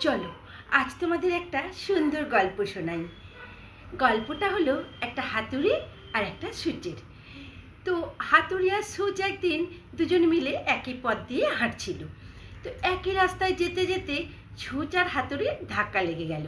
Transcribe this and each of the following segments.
চলো, আজ তোমাদের একটা সুন্দর গল্প শোনাই। গল্পটা হলো একটা হাতুড়ি আর একটা সূর্যের তো হাতুড়ি আর সূর্য একদিন দুজন মিলে একই পথ দিয়ে হাঁটছিল। তো একই রাস্তায় যেতে যেতে সূর্য আর হাতুড়ির ধাক্কা লেগে গেল।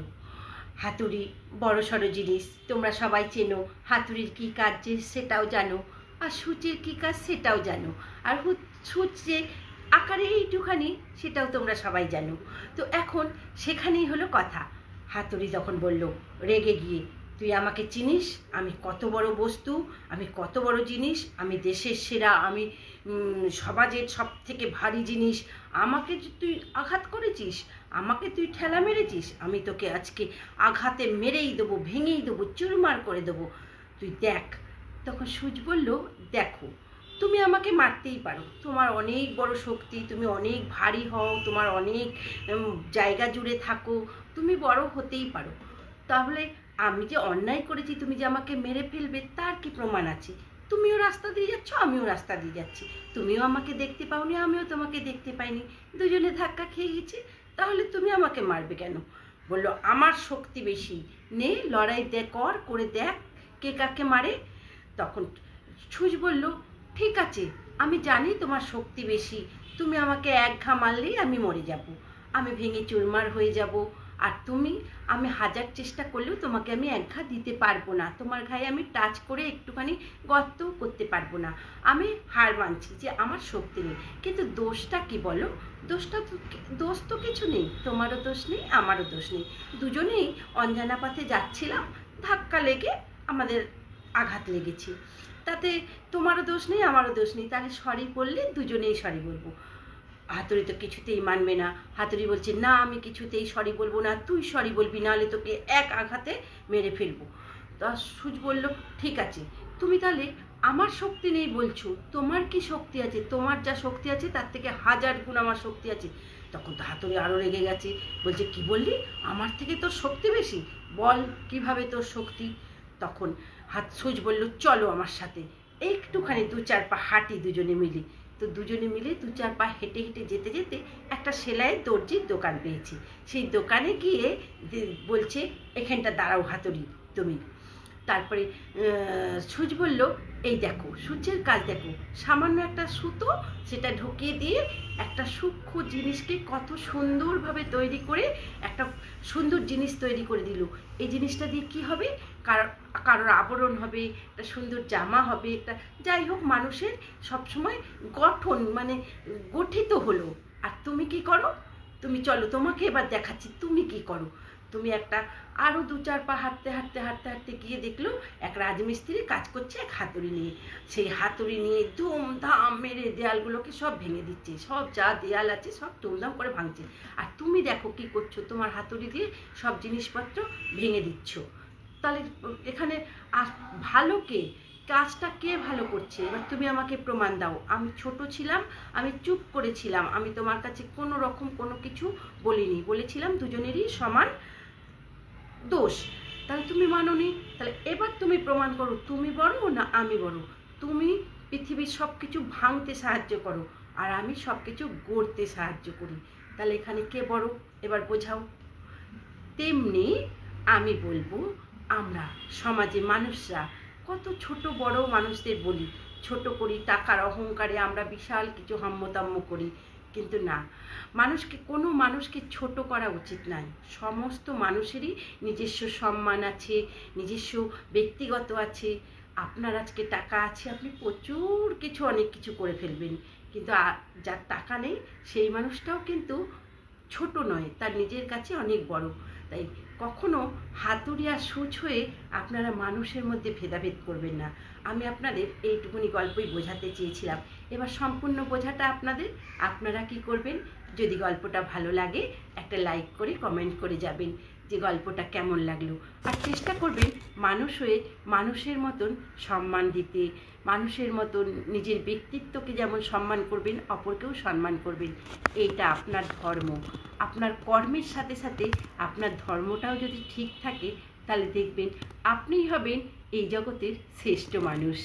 হাতুড়ি, বড় সড়ো জিনিস, তোমরা সবাই চেনো, হাতুড়ির কী কাজ যে সেটাও জানো, আর সূর্যের কী কাজ সেটাও জানো। আর হু- সূর্যে আকারে এইটুখানি সেটাও তোমরা সবাই জানো। তো এখন সেখানেই হলো কথা। হাতুড়ি যখন বলল, রেগে গিয়ে, তুই আমাকে চিনিস? আমি কত বড় বস্তু, আমি কত বড় জিনিস, আমি দেশের সেরা, আমি সমাজের সব থেকে ভারী জিনিস, আমাকে তুই আঘাত করেছিস, আমাকে তুই ঠেলা মেরেছিস, আমি তোকে আজকে আঘাতে মেরেই দেবো, ভেঙেই দেবো, চুরমার করে দেবো। তুই দেখ। তখন সূর্য বলল, দেখো তুমি মারতেই পারো। তোমার অনেক বড় শক্তি, তুমি অনেক ভারী হও, তোমার অনেক জায়গা জুড়ে থাকো, তুমি বড় হতেই পারো। তাহলে আমি যে অন্যায় করেছি, তুমি যে আমাকে মেরে ফেলবে, তার কি প্রমাণ আছে? তুমিও রাস্তা দিয়ে যাচ্ছ, আমিও রাস্তা দিয়ে যাচ্ছি। তুমিও আমাকে দেখতে পাওনি, আমিও তোমাকে দেখতে পাইনি। দুজনে ধাক্কা খেয়ে গেছি, তাহলে তুমি আমাকে মারবে কেন? বলল, আমার শক্তি বেশি। নে, লড়াই দে, কর, করে দেখ কে কাকে মারে। তখন সুজ বলল ঠিক আছে, আমি জানি তোমার শক্তি বেশি। তুমি আমাকে এক ঘা মারলেই আমি মরে যাব। আমি ভেঙে চুরমার হয়ে যাব। আর তুমি, আমি হাজার চেষ্টা করলেও তোমাকে আমি এক ঘা দিতে পারব না। তোমার ঘায়ে আমি টাচ করে একটুখানি গর্তও করতে পারব না। আমি হার মানছি যে আমার শক্তি নেই। কিন্তু দোষটা কি বলো? দোষটা তো দোষ তো কিছু নেই। তোমারও দোষ নেই, আমারও দোষ নেই। দুজনেই অঞ্জানা পথে যাচ্ছিলাম। ধাক্কা লেগে আমাদের আঘাত লেগেছে। তাতে তোমারও দোষ নেই, আমারও দোষ নেই। তাহলে সরি বললে দুজনেই সরি বলব। হাতুড়ি তো কিছুতেই মানবে না। হাতুড়ি বলছে, না, আমি কিছুতেই সরি বলব না। তুই সরি বলবি, নাহলে তোকে এক আঘাতে মেরে ফেলব। তা সুজ বলল, ঠিক আছে। তুমি তাহলে আমার শক্তি নেই বলছো। তোমার কি শক্তি আছে? তোমার যা শক্তি আছে, তার থেকে হাজার গুণ আমার শক্তি আছে। তখন তো হাতুড়ি আরও রেগে গেছে। বলছে, কি বললি? আমার থেকে তোর শক্তি বেশি? বল, কীভাবে তোর শক্তি? তখন হাত সুজ বলল, চলো আমার সাথে। একটুখানি দু চার পা হাঁটি দুজনে মিলে। তো দুজনে মিলে দু চার পা হেঁটে হেঁটে যেতে যেতে একটা সেলাইয়ের দর্জির দোকান পেয়েছি। সেই দোকানে গিয়ে বলছে, এখানটা দাঁড়াও হাতুড়ি, তুমি। তারপরে সুজ বলল, এই দেখো সূর্যের কাজ দেখো। সামান্য একটা সুতো, সেটা ঢুকিয়ে দিয়ে একটা সূক্ষ্ম জিনিসকে কত সুন্দরভাবে তৈরি করে একটা সুন্দর জিনিস তৈরি করে দিল। এই জিনিসটা দিয়ে কি হবে? কারোর কারোর আবরণ হবে, একটা সুন্দর জামা হবে, একটা যাই হোক, মানুষের সবসময় গঠন মানে গঠিত হলো। আর তুমি কি করো? তুমি চলো, তোমাকে এবার দেখাচ্ছি, তুমি কি করো? তুমি একটা আরও দু চার পা হাঁটতে হাঁটতে হাঁটতে হাঁটতে গিয়ে দেখল এক রাজমিস্ত্রি কাজ করছে এক হাতুড়ি নিয়ে। সেই হাতুড়ি নিয়ে ধুমধাম মেরে দেয়ালগুলোকে সব ভেঙে দিচ্ছে। সব যা দেয়াল আছে সব ধুমধাম করে ভাঙছে। আর তুমি দেখো কি করছ? তোমার হাতুড়ি দিয়ে সব জিনিসপত্র ভেঙে দিচ্ছ। তাহলে এখানে আর ভালো কে? কাজটা কে ভালো করছে? এবার তুমি আমাকে প্রমাণ দাও। আমি ছোট ছিলাম, আমি চুপ করেছিলাম। আমি তোমার কাছে কোনো রকম কোনো কিছু বলিনি। বলেছিলাম দুজনেরই সমান দোষ। তাহলে তুমি মানোনি? তাহলে এবার তুমি প্রমাণ করো, তুমি বড় না আমি বড়? তুমি পৃথিবীর সব কিছু ভাঙতে সাহায্য করো আর আমি সব কিছু গড়তে সাহায্য করি। তাহলে এখানে কে বড়? এবার বোঝাও। তেমনি আমি বলব, আমরা সমাজে মানুষরা কত ছোট বড় মানুষদের বলি, ছোট করি, টাকার অহংকারে আমরা বিশাল কিছু হাম্মতাম্ম করি। কিন্তু না। মানুষকে, কোনো মানুষকে ছোট করা উচিত নয় সমস্ত মানুষেরই নিজস্ব সম্মান আছে, নিজস্ব ব্যক্তিগত আছে। আপনার আজকে টাকা আছে, আপনি প্রচুর কিছু, অনেক কিছু করে ফেলবেন। কিন্তু যার টাকা নেই, সেই মানুষটাও কিন্তু ছোট নয়, তার নিজের কাছে অনেক বড়। তাই কখনো হাতুড়িয়া সুচ হয়ে আপনারা মানুষের মধ্যে ভেদাভেদ করবেন না। আমি আপনাদের এইটুকুনি গল্পই বোঝাতে চেয়েছিলাম। এবার সম্পূর্ণ বোঝাটা আপনাদের। আপনারা কি করবেন? যদি গল্পটা ভালো লাগে, একটা লাইক করে কমেন্ট করে যাবেন। যে গল্পটা কেমন লাগল। আর চেষ্টা করবেন মানুষ হয়ে মানুষের মতন সম্মান দিতে, মানুষের মতন নিজের ব্যক্তিত্বকে যেমন সম্মান করবেন, অপরকেও সম্মান করবেন। এইটা আপনার ধর্ম। আপনার কর্মের সাথে সাথে আপনার ধর্মটাও যদি ঠিক থাকে, তাহলে দেখবেন আপনিই হবেন এই জগতের শ্রেষ্ঠ মানুষ।